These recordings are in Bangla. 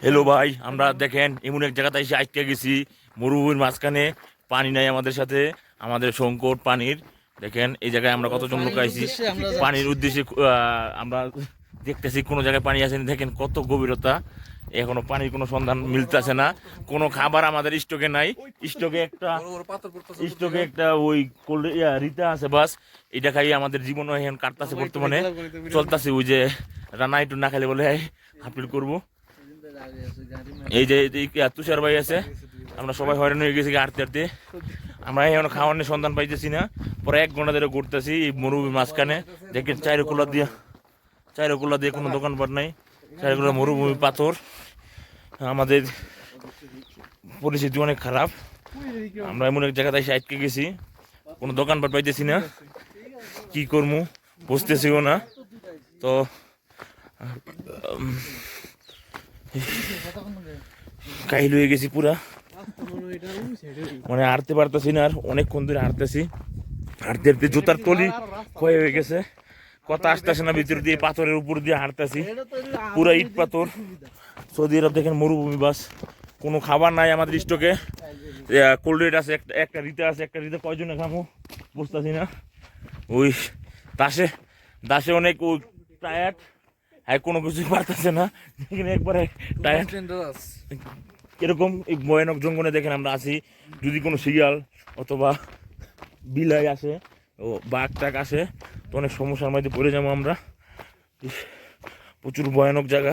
হ্যালো ভাই আমরা দেখেন এমন এক জায়গাতে এসে আটকে গেছি। মরুভূমির মাঝখানে পানি নাই আমাদের সাথে আমাদের সংকট পানির। দেখেন এই জায়গায় আমরা কতজন লোক আইছি। পানির উদ্দেশ্যে আহ, আমরা দেখতেছি কোনো জায়গায় পানি আছে দেখেন কত গভীরতা। এখনও পানির কোনো সন্ধান মিলতেছে না। কোনো খাবার আমাদের স্টকে নাই। স্টকে একটা স্টকে একটা ওই কোল্ড ইয়া, রিতা আছে বাস। এটা খাই আমাদের জীবন এখন কাটতেছে বর্তমানে। চলতেছে ওই যে রান্না একটু না খেলে বলে হাফিল করব। এই যে তুষার ভাই আছে, আমরা সবাই হয়রান হয়ে গেছি হাঁটতে হাঁটতে আমরা এখন খাওয়ার নিয়ে সন্ধান পাইতেছি না। পরে এক ঘণ্টা ধরে ঘুরতেছি এই মরুভূমির মাঝখানে। দেখেন চাইরো কোলা দিয়ে চাইরো কোলা দিয়ে কোনো দোকানপাট নাই। চাইরো কোলা মরুভূমি পাথর। আমাদের পরিস্থিতি অনেক খারাপ। আমরা এমন এক জায়গাতে এসে আটকে গেছি। কোনো দোকানপাট পাইতেছি না। কি করব বুঝতেছিও না। তো কাহিল হয়ে গেছি পুরা। মানে হাঁটতে পারতেছি না আর, অনেকক্ষণ ধরে হাঁটতেছি। হাঁটতে হাঁটতে জুতার তলি ক্ষয় হয়ে গেছে। কথা আসতেছে না, ভিতর দিয়ে, পাথরের উপর দিয়ে হাঁটতেছি। পুরা ইট পাথর। সৌদি আরব দেখেন মরুভূমি বাস। কোনো খাবার নাই আমাদের স্টকে। কোল্ড আছে, একটা একটা রিতে আছে, একটা রিতে কয়জনে খামো? বুঝতেছি না। ওই দাসে দাসে অনেক টায়ার্ড হ্যাঁ কোনো কিছুই পারতেছে না। এখানে একবারে এরকম এই ভয়ানক জঙ্গলে দেখেন আমরা আছি। যদি কোনো শিয়াল অথবা বিলাই আসে ও বাঘ টাক আসে তো অনেক সমস্যার মধ্যে পড়ে যাব আমরা। প্রচুর ভয়ানক জায়গা।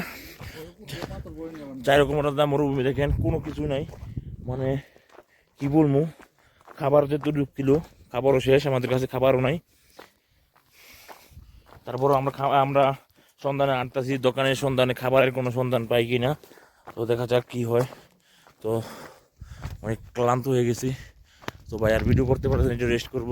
চার রকম দাম মরুভূমি দেখেন কোনো কিছু নাই। মানে কি বলব? খাবার যে যেহেতু কিলো খাবারও শেষ আমাদের কাছে খাবারও নাই। তারপরও আমরা আমরা সন্ধানে আনতেছি, দোকানের সন্ধানে খাবারের কোনো সন্ধান পাই কি না তো দেখা যাক কি হয়। তো অনেক ক্লান্ত হয়ে গেছি। তো ভাই, আর ভিডিও করতে পারতেন একটু রেস্ট করব।